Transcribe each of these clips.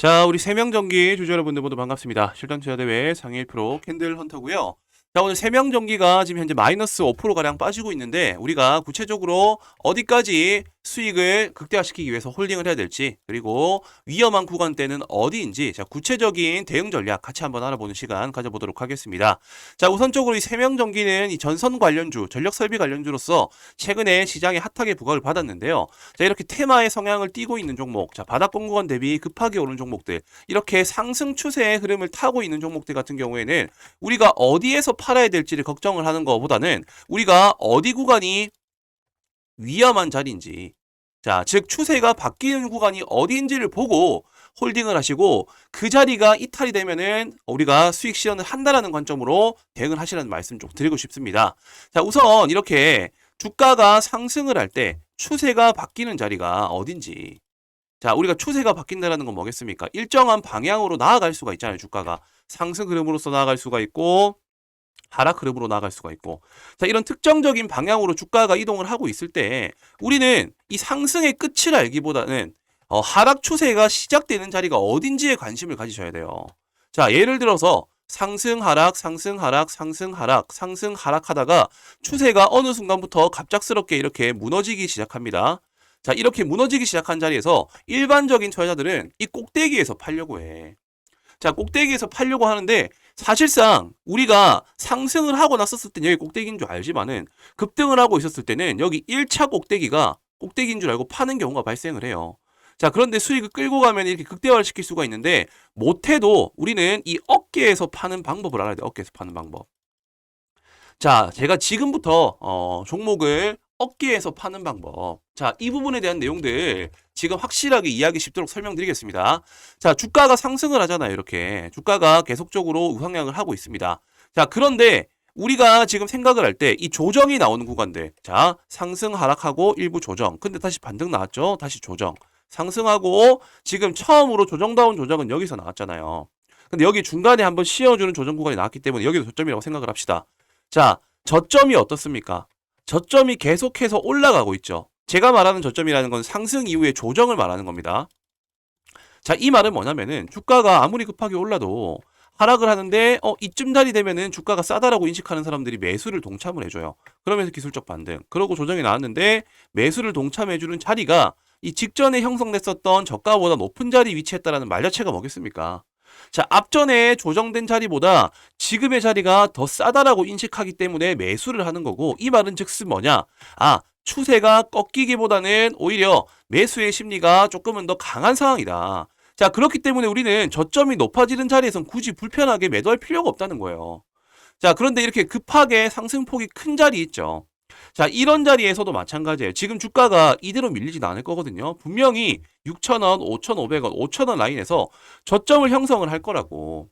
자, 우리 세명전기 주주 여러분들 모두 반갑습니다. 실전 투자대회 상위 1% 캔들 헌터고요. 자, 오늘 세명전기가 지금 현재 마이너스 5%가량 빠지고 있는데 우리가 구체적으로 어디까지 수익을 극대화시키기 위해서 홀딩을 해야 될지 그리고 위험한 구간대는 어디인지 자, 구체적인 대응 전략 같이 한번 알아보는 시간 가져보도록 하겠습니다. 자, 우선적으로 이 세명전기는 이 전선 관련주, 전력 설비 관련주로서 최근에 시장에 핫하게 부각을 받았는데요. 자, 이렇게 테마의 성향을 띠고 있는 종목, 자, 바닥 공구간 대비 급하게 오른 종목들, 이렇게 상승 추세의 흐름을 타고 있는 종목들 같은 경우에는 우리가 어디에서 팔아야 될지를 걱정을 하는 것보다는 우리가 어디 구간이 위험한 자리인지, 자, 즉 추세가 바뀌는 구간이 어디인지를 보고 홀딩을 하시고 그 자리가 이탈이 되면은 우리가 수익 실현을 한다라는 관점으로 대응을 하시라는 말씀 좀 드리고 싶습니다. 자, 우선 이렇게 주가가 상승을 할 때 추세가 바뀌는 자리가 어딘지. 자, 우리가 추세가 바뀐다라는 건 뭐겠습니까? 일정한 방향으로 나아갈 수가 있잖아요, 주가가. 상승 흐름으로서 나아갈 수가 있고 하락 흐름으로 나아갈 수가 있고. 자, 이런 특정적인 방향으로 주가가 이동을 하고 있을 때 우리는 이 상승의 끝을 알기보다는 어, 하락 추세가 시작되는 자리가 어딘지에 관심을 가지셔야 돼요. 자, 예를 들어서 상승 하락 상승 하락 상승 하락 상승 하락 하다가 추세가 어느 순간부터 갑작스럽게 이렇게 무너지기 시작합니다. 자, 이렇게 무너지기 시작한 자리에서 일반적인 투자자들은 이 꼭대기에서 팔려고 해. 자, 꼭대기에서 팔려고 하는데 사실상 우리가 상승을 하고 났었을 땐 여기 꼭대기인 줄 알지만은 급등을 하고 있었을 때는 여기 1차 꼭대기가 꼭대기인 줄 알고 파는 경우가 발생을 해요. 자, 그런데 수익을 끌고 가면 이렇게 극대화를 시킬 수가 있는데 못해도 우리는 이 어깨에서 파는 방법을 알아야 돼. 어깨에서 파는 방법. 자, 제가 지금부터 어, 종목을 어깨에서 파는 방법. 자, 이 부분에 대한 내용들 지금 확실하게 이해하기 쉽도록 설명드리겠습니다. 자, 주가가 상승을 하잖아요. 이렇게. 주가가 계속적으로 우상향을 하고 있습니다. 자, 그런데 우리가 지금 생각을 할 때 이 조정이 나오는 구간들. 자, 상승 하락하고 일부 조정. 근데 다시 반등 나왔죠? 다시 조정. 상승하고 지금 처음으로 조정다운 조정은 여기서 나왔잖아요. 근데 여기 중간에 한번 씌워주는 조정 구간이 나왔기 때문에 여기도 저점이라고 생각을 합시다. 자, 저점이 어떻습니까? 저점이 계속해서 올라가고 있죠. 제가 말하는 저점이라는 건 상승 이후의 조정을 말하는 겁니다. 자, 이 말은 뭐냐면은 주가가 아무리 급하게 올라도 하락을 하는데 어 이쯤 자리 되면은 주가가 싸다라고 인식하는 사람들이 매수를 동참을 해줘요. 그러면서 기술적 반등. 그러고 조정이 나왔는데 매수를 동참해주는 자리가 이 직전에 형성됐었던 저가보다 높은 자리 위치했다라는 말 자체가 뭐겠습니까? 자, 앞전에 조정된 자리보다 지금의 자리가 더 싸다라고 인식하기 때문에 매수를 하는 거고 이 말은 즉슨 뭐냐? 아, 추세가 꺾이기보다는 오히려 매수의 심리가 조금은 더 강한 상황이다. 자, 그렇기 때문에 우리는 저점이 높아지는 자리에선 굳이 불편하게 매도할 필요가 없다는 거예요. 자, 그런데 이렇게 급하게 상승폭이 큰 자리 있죠. 자, 이런 자리에서도 마찬가지예요. 지금 주가가 이대로 밀리진 않을 거거든요. 분명히 6,000원, 5,500원, 5,000원 라인에서 저점을 형성을 할 거라고.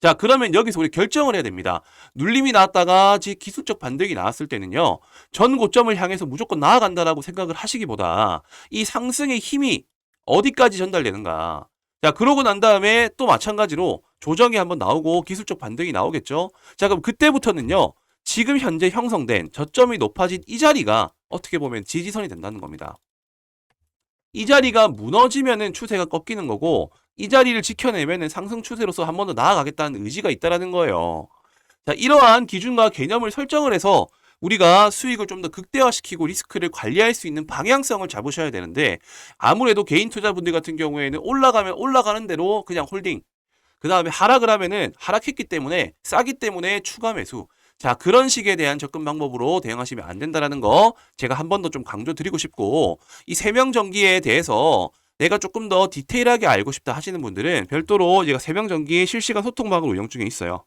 자, 그러면 여기서 우리 결정을 해야 됩니다. 눌림이 나왔다가 지 기술적 반등이 나왔을 때는요. 전 고점을 향해서 무조건 나아간다라고 생각을 하시기보다 이 상승의 힘이 어디까지 전달되는가. 자, 그러고 난 다음에 또 마찬가지로 조정이 한번 나오고 기술적 반등이 나오겠죠. 자, 그럼 그때부터는요. 지금 현재 형성된 저점이 높아진 이 자리가 어떻게 보면 지지선이 된다는 겁니다. 이 자리가 무너지면은 추세가 꺾이는 거고 이 자리를 지켜내면은 상승 추세로서 한 번 더 나아가겠다는 의지가 있다라는 거예요. 자, 이러한 기준과 개념을 설정을 해서 우리가 수익을 좀 더 극대화시키고 리스크를 관리할 수 있는 방향성을 잡으셔야 되는데 아무래도 개인 투자분들 같은 경우에는 올라가면 올라가는 대로 그냥 홀딩. 그 다음에 하락을 하면은 하락했기 때문에 싸기 때문에 추가 매수. 자, 그런 식에 대한 접근 방법으로 대응하시면 안 된다라는 거 제가 한 번 더 좀 강조드리고 싶고 이 세명 전기에 대해서 내가 조금 더 디테일하게 알고 싶다 하시는 분들은 별도로 제가 세명 전기 실시간 소통방을 운영 중에 있어요.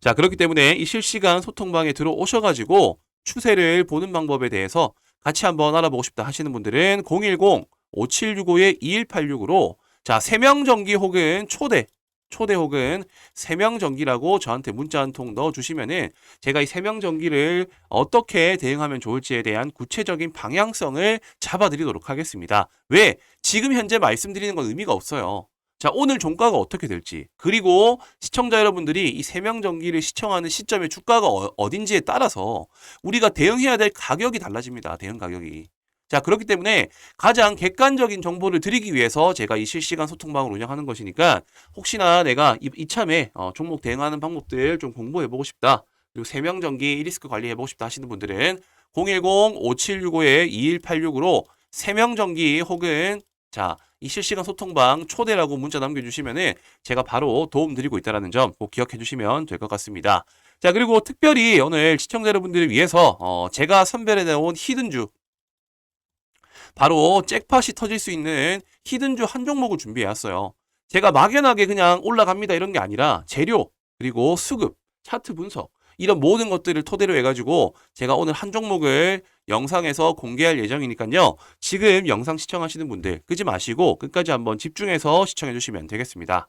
자, 그렇기 때문에 이 실시간 소통방에 들어오셔가지고 추세를 보는 방법에 대해서 같이 한번 알아보고 싶다 하시는 분들은 010-5765-2186으로 자, 세명 전기 혹은 초대 초대 혹은 세명 전기라고 저한테 문자 한 통 넣어주시면은 제가 이 세명 전기를 어떻게 대응하면 좋을지에 대한 구체적인 방향성을 잡아드리도록 하겠습니다. 왜? 지금 현재 말씀드리는 건 의미가 없어요. 자, 오늘 종가가 어떻게 될지, 그리고 시청자 여러분들이 이 세명 전기를 시청하는 시점의 주가가 어, 어딘지에 따라서 우리가 대응해야 될 가격이 달라집니다. 대응 가격이. 자, 그렇기 때문에 가장 객관적인 정보를 드리기 위해서 제가 이 실시간 소통방을 운영하는 것이니까 혹시나 내가 이, 이참에 어, 종목 대응하는 방법들 좀 공부해보고 싶다. 그리고 세명 정기 리스크 관리해보고 싶다 하시는 분들은 010-5765-2186으로 세명 정기 혹은 자, 이 실시간 소통방 초대라고 문자 남겨주시면은 제가 바로 도움 드리고 있다는 점 꼭 기억해 주시면 될 것 같습니다. 자, 그리고 특별히 오늘 시청자 여러분들을 위해서 어, 제가 선별해 놓은 히든주 바로 잭팟이 터질 수 있는 히든주 한 종목을 준비해 왔어요. 제가 막연하게 그냥 올라갑니다 이런 게 아니라 재료 그리고 수급, 차트 분석 이런 모든 것들을 토대로 해가지고 제가 오늘 한 종목을 영상에서 공개할 예정이니까요. 지금 영상 시청하시는 분들 끄지 마시고 끝까지 한번 집중해서 시청해 주시면 되겠습니다.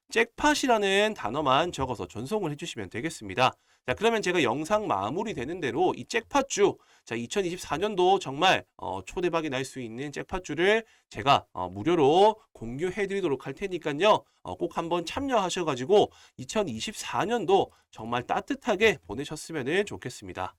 잭팟이라는 단어만 적어서 전송을 해주시면 되겠습니다. 자, 그러면 제가 영상 마무리 되는 대로 이 잭팟주, 자, 2024년도 정말 어, 초대박이 날 수 있는 잭팟주를 제가 어, 무료로 공유해 드리도록 할 테니까요. 어, 꼭 한번 참여하셔가지고 2024년도 정말 따뜻하게 보내셨으면 좋겠습니다.